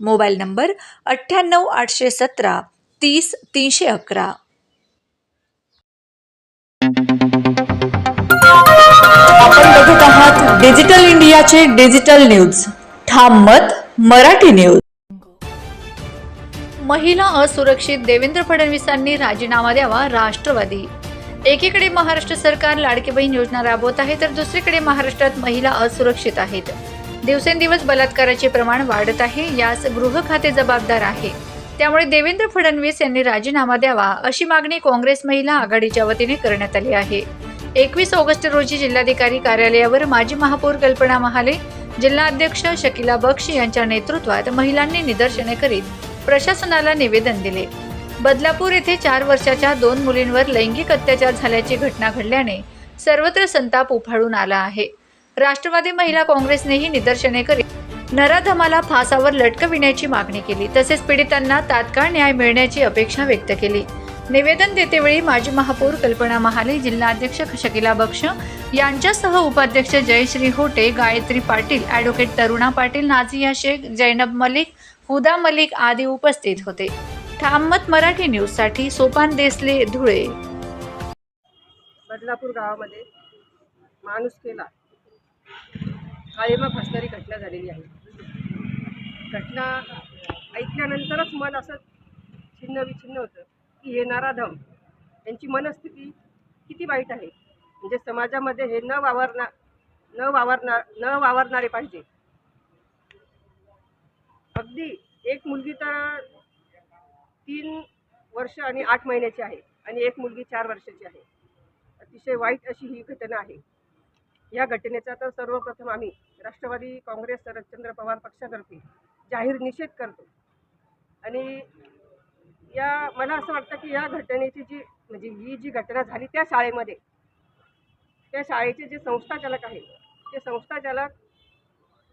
Mobile number अठ्ठ्याण्णव आठशे सतरा तीस तीनशे अकरा. आपण बघत आहात डिजिटल इंडियाचे डिजिटल न्यूज. ठाम मत मराठी न्यूज. महिला असुरक्षित देवेंद्र फडणवीसांनी राजीनामा द्यावा राष्ट्रवादी. एकीकडे महाराष्ट्र सरकार लाडकी बहीण योजना राबवत आहे तर दुसरीकडे महाराष्ट्रात महिला असुरक्षित आहेत. दिवसेंदिवस बलात्काराचे प्रमाण वाढत आहे यास गृह खाते जबाबदार आहे. त्यामुळे देवेंद्र फडणवीस यांनी राजीनामा द्यावा अशी मागणी काँग्रेस महिला आघाडीच्या वतीने करण्यात आली आहे. एकवीस ऑगस्ट रोजी जिल्हाधिकारी कार्यालयावर माजी महापौर कल्पना महाले जिल्हाध्यक्ष शकिला बक्ष यांच्या नेतृत्वात महिलांनी निदर्शने करीत प्रशासनाला निवेदन दिले. बदलापूर येथे चार वर्षाच्या दोन मुलींवर लैंगिक अत्याचार झाल्याची घटना घडल्याने सर्वत्र संताप उफाळून आला आहे. राष्ट्रवादी महिला काँग्रेसनेही निदर्शने करीत नराधमाला फासावर लटकविण्याची मागणी केली. तसेच पीडितांना तात्काळ न्याय मिळण्याची अपेक्षा व्यक्त केली. निवेदन देतेवेळी माजी महापौर कल्पना महाले जिल्हाध्यक्ष शकिला बक्ष यांच्यासह उपाध्यक्ष जयश्री होटे गायत्री पाटील ॲडव्होकेट तरुणा पाटील नाझिया शेख जैनब मलिक हुदा मलिक आदी उपस्थित होते. ठाममत मराठी न्यूजसाठी सोपान देसले धुळे. बदलापूर गावामध्ये माणूस केला. काळीमा फसणारी घटना झालेली आहे. घटना ऐकल्यानंतरच मन असं छिन्न विछिन्न होतं की हे नाराधम यांची मनस्थिती किती वाईट आहे. म्हणजे समाजामध्ये हे न वावरणार न वावरणार न वावरणारे पाहिजे. अगदी एक मुलगी तर तीन वर्ष आणि आठ महिन्याची आहे आणि एक मुलगी चार वर्षाची आहे. अतिशय वाईट अशी ही घटना आहे. या घटनेचा तर सर्वप्रथम आम्ही राष्ट्रवादी काँग्रेस शरदचंद्र पवार पक्षातर्फे जाहीर निषेध करतो. आणि या मला असं वाटतं की या घटनेची जी म्हणजे ही जी घटना झाली त्या शाळेमध्ये त्या शाळेचे जे संस्थाचालक आहे ते संस्थाचालक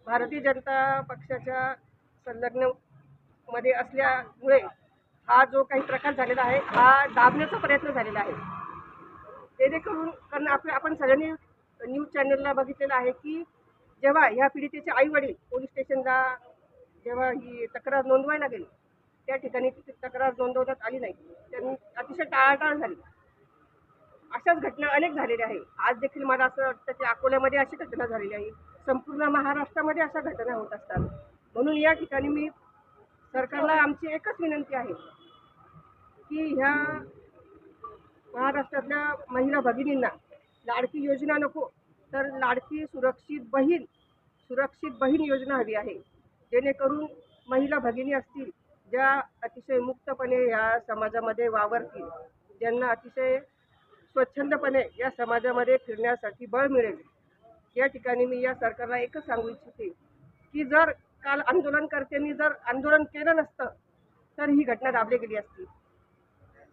भारतीय जनता पक्षाच्या संलग्नमध्ये असल्यामुळे हा जो काही प्रकार झालेला आहे हा दाबण्याचा प्रयत्न झालेला आहे. जेणेकरून कारण आपण सगळ्यांनी न्यूज चॅनलला बघितलेलं आहे की जेव्हा ह्या पीडितेचे आई वडील पोलीस स्टेशनला जेव्हा ही तक्रार नोंदवायला गेली त्या ठिकाणी तक्रार नोंदवण्यात आली नाही. त्यांनी अतिशय टाळाटाळ झाली. अशाच घटना अनेक झालेल्या आहे आज देखील मला असं वाटतं की अकोल्यामध्ये अशी घटना झालेली आहे. संपूर्ण महाराष्ट्रामध्ये अशा घटना होत असतात. म्हणून या ठिकाणी मी सरकारला आमची एकच विनंती आहे की ह्या महाराष्ट्रातल्या महिला भगिनींना लाडकी योजना नको. तर लाडकी सुरक्षित बहीण सुरक्षित बहीण योजना हवी आहे. जेणेकरून महिला भगिनी असतील ज्या अतिशय मुक्तपणे या समाजामध्ये वावरतील ज्यांना अतिशय स्वच्छंदपणे या समाजामध्ये फिरण्यासाठी बळ मिळेल. या ठिकाणी मी या सरकारला एकच सांगू इच्छिते की जर काल आंदोलनकर्त्यांनी जर आंदोलन केलं नसतं तर ही घटना दाबली गेली असती.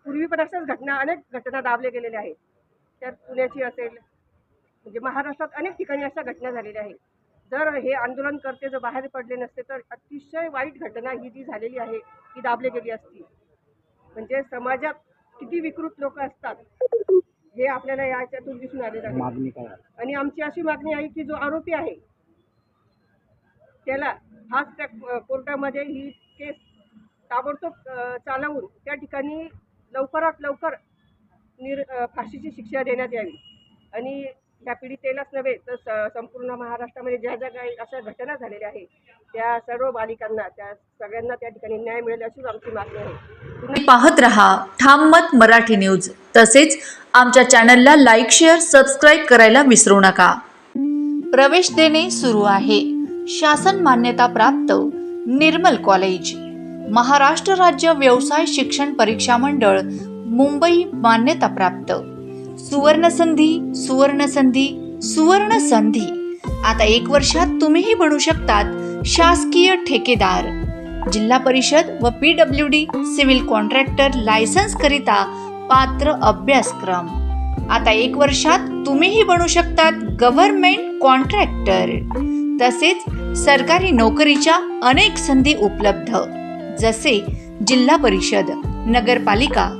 पूर्वी पण अशाच घटना अनेक घटना दाबल्या गेलेल्या आहेत. त्यात पुण्याची असेल म्हणजे महाराष्ट्रात अनेक ठिकाणी अशा घटना झालेल्या आहेत. जर हे आंदोलनकर्ते जर बाहेर पडले नसते तर अतिशय वाईट घटना ही जी झालेली आहे ती दाबली गेली असती. म्हणजे समाजात किती विकृत लोक असतात हे आपल्याला याच्यातून दिसून आलेलं आहे? आणि आमची अशी मागणी आहे की जो आरोपी आहे त्याला फास्ट ट्रॅक कोर्टामध्ये ही केस ताबडतोब चालवून त्या ठिकाणी लवकरात लवकर निर फाशीची शिक्षा देण्यात यावी. आणि ह्या पीडितेलाच नव्हे तर संपूर्ण महाराष्ट्रामध्ये ज्या ज्या काही अशा घटना झालेल्या आहेत त्या सर्व बालिकांना त्या सगळ्यांना त्या ठिकाणी न्याय मिळेल अशीच आमची मागणी आहे. तुम्ही पाहत रहा ठाम मत मराठी न्यूज. तसेच आमच्या चॅनलला लाईक शेअर सबस्क्राईब करायला विसरू नका. प्रवेश देणे सुरू आहे. शासन मान्यता प्राप्त निर्मल कॉलेज. महाराष्ट्र राज्य व्यवसाय शिक्षण परीक्षा मंडळ मुंबई मान्यता प्राप्त. सुवर्ण संधी सुवर्ण संधी सुवर्ण संधी आता एक वर्षात तुम्हीही बनू शकतात शासकीय ठेकेदार. जिल्हा परिषद व P W D civil contractor license करिता पात्र अभ्यासक्रम. आता एक वर्षात तुम्हीही बनू शकतात गव्हर्नमेंट कॉन्ट्रॅक्टर. तसेच सरकारी नोकरीच्या अनेक संधी उपलब्ध. जसे जिल्हा परिषद नगरपालिका